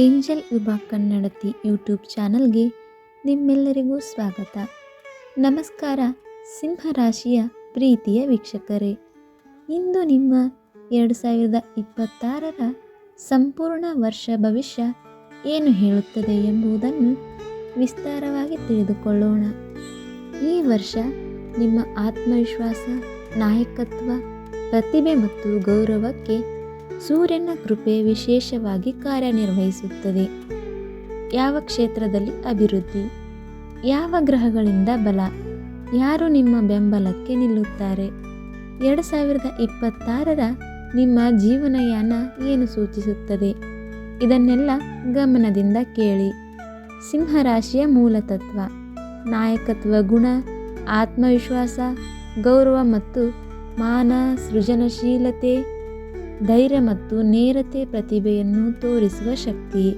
Angel ವಿಭಾಗ ಕನ್ನಡತಿ YouTube ಚಾನಲ್ಗೆ ನಿಮ್ಮೆಲ್ಲರಿಗೂ ಸ್ವಾಗತ. ನಮಸ್ಕಾರ ಸಿಂಹರಾಶಿಯ ಪ್ರೀತಿಯ ವೀಕ್ಷಕರೇ. ಇಂದು ನಿಮ್ಮ ಎರಡು ಸಾವಿರದ ಇಪ್ಪತ್ತಾರರ ಸಂಪೂರ್ಣ ವರ್ಷ ಭವಿಷ್ಯ ಏನು ಹೇಳುತ್ತದೆ ಎಂಬುದನ್ನು ವಿಸ್ತಾರವಾಗಿ ತಿಳಿದುಕೊಳ್ಳೋಣ. ಈ ವರ್ಷ ನಿಮ್ಮ ಆತ್ಮವಿಶ್ವಾಸ, ನಾಯಕತ್ವ ಪ್ರತಿಭೆ ಮತ್ತು ಗೌರವಕ್ಕೆ ಸೂರ್ಯನ ಕೃಪೆ ವಿಶೇಷವಾಗಿ ಕಾರ್ಯನಿರ್ವಹಿಸುತ್ತದೆ. ಯಾವ ಕ್ಷೇತ್ರದಲ್ಲಿ ಅಭಿವೃದ್ಧಿ? ಯಾವ ಗ್ರಹಗಳಿಂದ ಬಲ? ಯಾರು ನಿಮ್ಮ ಬೆಂಬಲಕ್ಕೆ ನಿಲ್ಲುತ್ತಾರೆ? ಎರಡು ಸಾವಿರದ ಇಪ್ಪತ್ತಾರರ ನಿಮ್ಮ ಜೀವನಯಾನ ಏನು ಸೂಚಿಸುತ್ತದೆ? ಇದನ್ನೆಲ್ಲ ಗಮನದಿಂದ ಕೇಳಿ. ಸಿಂಹರಾಶಿಯ ಮೂಲತತ್ವ. ನಾಯಕತ್ವ, ಗುಣ, ಆತ್ಮವಿಶ್ವಾಸ, ಗೌರವ ಮತ್ತು ಮಾನ ಸೃಜನಶೀಲತೆ ಧೈರ್ಯ ಮತ್ತು ನೇರತೆ ಪ್ರತಿಭೆಯನ್ನು ತೋರಿಸುವ ಶಕ್ತಿ.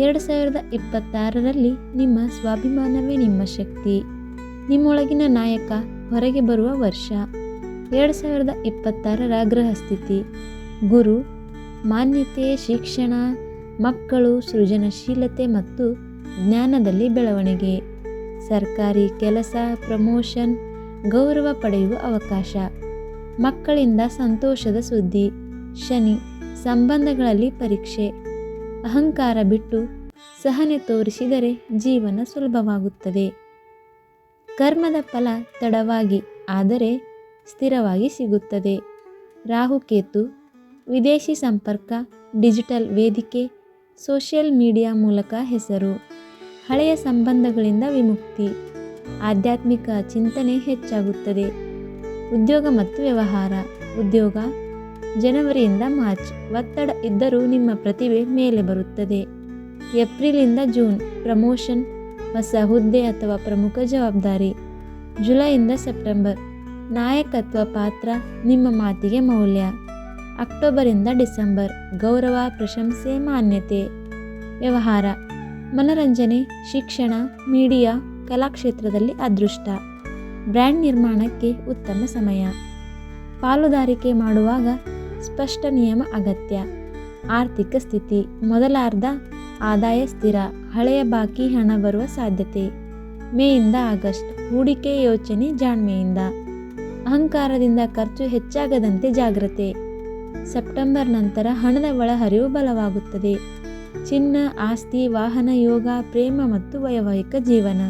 ಎರಡು ಸಾವಿರದ ಇಪ್ಪತ್ತಾರರಲ್ಲಿ ನಿಮ್ಮ ಸ್ವಾಭಿಮಾನವೇ ನಿಮ್ಮ ಶಕ್ತಿ. ನಿಮ್ಮೊಳಗಿನ ನಾಯಕ ಹೊರಗೆ ಬರುವ ವರ್ಷ. ಎರಡು ಸಾವಿರದ ಇಪ್ಪತ್ತಾರರ ಗೃಹಸ್ಥಿತಿ ಗುರು, ಮಾನ್ಯತೆ, ಶಿಕ್ಷಣ, ಮಕ್ಕಳು, ಸೃಜನಶೀಲತೆ ಮತ್ತು ಜ್ಞಾನದಲ್ಲಿ ಬೆಳವಣಿಗೆ. ಸರ್ಕಾರಿ ಕೆಲಸ, ಪ್ರಮೋಷನ್, ಗೌರವ ಪಡೆಯುವ ಅವಕಾಶ. ಮಕ್ಕಳಿಂದ ಸಂತೋಷದ ಸುದ್ದಿ. ಶನಿ ಸಂಬಂಧಗಳಲ್ಲಿ ಪರೀಕ್ಷೆ. ಅಹಂಕಾರ ಬಿಟ್ಟು ಸಹನೆ ತೋರಿಸಿದರೆ ಜೀವನ ಸುಲಭವಾಗುತ್ತದೆ. ಕರ್ಮದ ಫಲ ತಡವಾಗಿ ಆದರೆ ಸ್ಥಿರವಾಗಿ ಸಿಗುತ್ತದೆ. ರಾಹುಕೇತು, ವಿದೇಶಿ ಸಂಪರ್ಕ, ಡಿಜಿಟಲ್ ವೇದಿಕೆ, ಸೋಷಿಯಲ್ ಮೀಡಿಯಾ ಮೂಲಕ ಹೆಸರು, ಹಳೆಯ ಸಂಬಂಧಗಳಿಂದ ವಿಮುಕ್ತಿ, ಆಧ್ಯಾತ್ಮಿಕ ಚಿಂತನೆ ಹೆಚ್ಚಾಗುತ್ತದೆ. ಉದ್ಯೋಗ ಮತ್ತು ವ್ಯವಹಾರ, ಉದ್ಯೋಗ ಜನವರಿಯಿಂದ ಮಾರ್ಚ್. ಒತ್ತಡ ಇದ್ದರೂ ನಿಮ್ಮ ಪ್ರತಿಭೆ ಮೇಲೆ ಬರುತ್ತದೆ. ಏಪ್ರಿಲಿಂದ ಜೂನ್. ಪ್ರಮೋಷನ್. ಹೊಸ ಹುದ್ದೆ ಅಥವಾ ಪ್ರಮುಖ ಜವಾಬ್ದಾರಿ. ಜುಲೈಯಿಂದ ಸೆಪ್ಟೆಂಬರ್. ನಾಯಕತ್ವ ಪಾತ್ರ ನಿಮ್ಮ ಮಾತಿಗೆ ಮೌಲ್ಯ. ಅಕ್ಟೋಬರಿಂದ ಡಿಸೆಂಬರ್. ಗೌರವ, ಪ್ರಶಂಸೆ, ಮಾನ್ಯತೆ. ವ್ಯವಹಾರ. ಮನರಂಜನೆ, ಶಿಕ್ಷಣ, ಮೀಡಿಯಾ, ಕಲಾಕ್ಷೇತ್ರದಲ್ಲಿ ಅದೃಷ್ಟ. ಬ್ರ್ಯಾಂಡ್ ನಿರ್ಮಾಣಕ್ಕೆ ಉತ್ತಮ ಸಮಯ. ಪಾಲುದಾರಿಕೆ ಮಾಡುವಾಗ ಸ್ಪಷ್ಟ ನಿಯಮ ಅಗತ್ಯ. ಆರ್ಥಿಕ ಸ್ಥಿತಿ ಮೊದಲಾರ್ಧ ಆದಾಯ ಸ್ಥಿರ, ಹಳೆಯ ಬಾಕಿ ಹಣ ಬರುವ ಸಾಧ್ಯತೆ. ಮೇಯಿಂದ ಆಗಸ್ಟ್, ಹೂಡಿಕೆ ಯೋಚನೆ ಜಾಣ್ಮೆಯಿಂದ. ಅಹಂಕಾರದಿಂದ ಖರ್ಚು ಹೆಚ್ಚಾಗದಂತೆ ಜಾಗ್ರತೆ. ಸೆಪ್ಟೆಂಬರ್ ನಂತರ ಹಣದ ಒಳಹರಿವು ಬಲವಾಗುತ್ತದೆ. ಚಿನ್ನ, ಆಸ್ತಿ, ವಾಹನ, ಯೋಗ, ಪ್ರೇಮ ಮತ್ತು ವೈವಾಹಿಕ ಜೀವನ.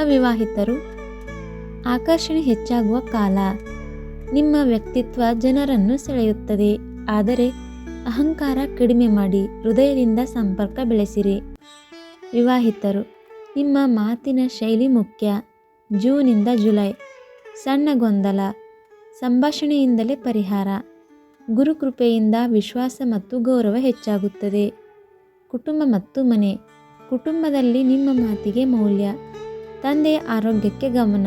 ಅವಿವಾಹಿತರು, ಆಕರ್ಷಣೆ ಹೆಚ್ಚಾಗುವ ಕಾಲ. ನಿಮ್ಮ ವ್ಯಕ್ತಿತ್ವ ಜನರನ್ನು ಸೆಳೆಯುತ್ತದೆ. ಆದರೆ ಅಹಂಕಾರ ಕಡಿಮೆ ಮಾಡಿ ಹೃದಯದಿಂದ ಸಂಪರ್ಕ ಬೆಳೆಸಿರಿ. ವಿವಾಹಿತರು, ನಿಮ್ಮ ಮಾತಿನ ಶೈಲಿ ಮುಖ್ಯ. ಜೂನಿಂದ ಜುಲೈ, ಸಣ್ಣ ಗೊಂದಲ, ಸಂಭಾಷಣೆಯಿಂದಲೇ ಪರಿಹಾರ. ಗುರುಕೃಪೆಯಿಂದ ವಿಶ್ವಾಸ ಮತ್ತು ಗೌರವ ಹೆಚ್ಚಾಗುತ್ತದೆ. ಕುಟುಂಬ ಮತ್ತು ಮನೆ, ಕುಟುಂಬದಲ್ಲಿ ನಿಮ್ಮ ಮಾತಿಗೆ ಮೌಲ್ಯ. ತಂದೆಯ ಆರೋಗ್ಯಕ್ಕೆ ಗಮನ.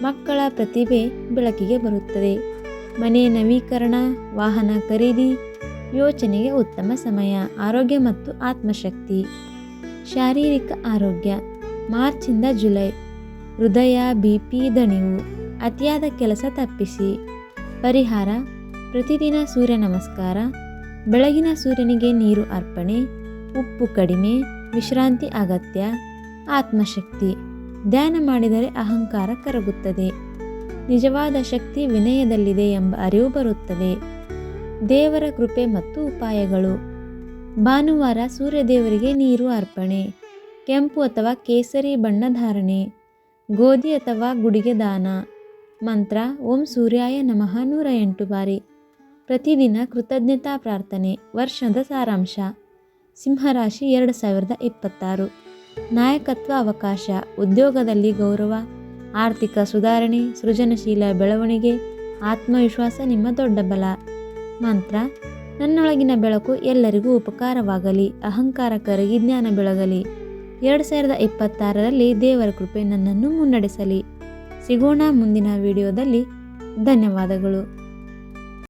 ಮಕ್ಕಳ ಪ್ರತಿಭೆ ಬೆಳಕಿಗೆ ಬರುತ್ತದೆ. ಮನೆ ನವೀಕರಣ, ವಾಹನ ಖರೀದಿ, ಯೋಚನೆಗೆ ಉತ್ತಮ ಸಮಯ, ಆರೋಗ್ಯ ಮತ್ತು ಆತ್ಮಶಕ್ತಿ. ಶಾರೀರಿಕ ಆರೋಗ್ಯ ಮಾರ್ಚಿಂದ ಜುಲೈ. ಹೃದಯ, ಬಿ ಪಿ ದಣಿವು, ಅತಿಯಾದ ಕೆಲಸ ತಪ್ಪಿಸಿ. ಪರಿಹಾರ, ಪ್ರತಿದಿನ ಸೂರ್ಯ ನಮಸ್ಕಾರ, ಬೆಳಗಿನ ಸೂರ್ಯನಿಗೆ ನೀರು ಅರ್ಪಣೆ, ಉಪ್ಪು ಕಡಿಮೆ, ವಿಶ್ರಾಂತಿ ಅಗತ್ಯ, ಆತ್ಮಶಕ್ತಿ. ಧ್ಯಾನ ಮಾಡಿದರೆ ಅಹಂಕಾರ ಕರಗುತ್ತದೆ. ನಿಜವಾದ ಶಕ್ತಿ ವಿನಯದಲ್ಲಿದೆ ಎಂಬ ಅರಿವು ಬರುತ್ತದೆ. ದೇವರ ಕೃಪೆ ಮತ್ತು ಉಪಾಯಗಳು. ಭಾನುವಾರ ಸೂರ್ಯದೇವರಿಗೆ ನೀರು ಅರ್ಪಣೆ. ಕೆಂಪು ಅಥವಾ ಕೇಸರಿ ಬಣ್ಣ ಧಾರಣೆ. ಗೋಧಿ ಅಥವಾ ಗುಡಿಗೆ ದಾನ. ಮಂತ್ರ, ಓಂ ಸೂರ್ಯಾಯ ನಮಃ ನೂರ ಎಂಟು ಬಾರಿ. ಪ್ರತಿದಿನ ಕೃತಜ್ಞತಾ ಪ್ರಾರ್ಥನೆ, ವರ್ಷದ ಸಾರಾಂಶ. ಸಿಂಹರಾಶಿ ಎರಡು ಸಾವಿರದ ಇಪ್ಪತ್ತಾರು. ನಾಯಕತ್ವ ಅವಕಾಶ, ಉದ್ಯೋಗದಲ್ಲಿ ಗೌರವ, ಆರ್ಥಿಕ ಸುಧಾರಣೆ, ಸೃಜನಶೀಲ ಬೆಳವಣಿಗೆ, ಆತ್ಮವಿಶ್ವಾಸ ನಿಮ್ಮ ದೊಡ್ಡ ಬಲ. ಮಂತ್ರ, ನನ್ನೊಳಗಿನ ಬೆಳಕು ಎಲ್ಲರಿಗೂ ಉಪಕಾರವಾಗಲಿ, ಅಹಂಕಾರ ಕರಗಿ ಜ್ಞಾನ ಬೆಳಗಲಿ. ಎರಡು ಸಾವಿರದ ಇಪ್ಪತ್ತಾರರಲ್ಲಿ ದೇವರ ಕೃಪೆ ನನ್ನನ್ನು ಮುನ್ನಡೆಸಲಿ. ಸಿಗೋಣ ಮುಂದಿನ ವಿಡಿಯೋದಲ್ಲಿ. ಧನ್ಯವಾದಗಳು.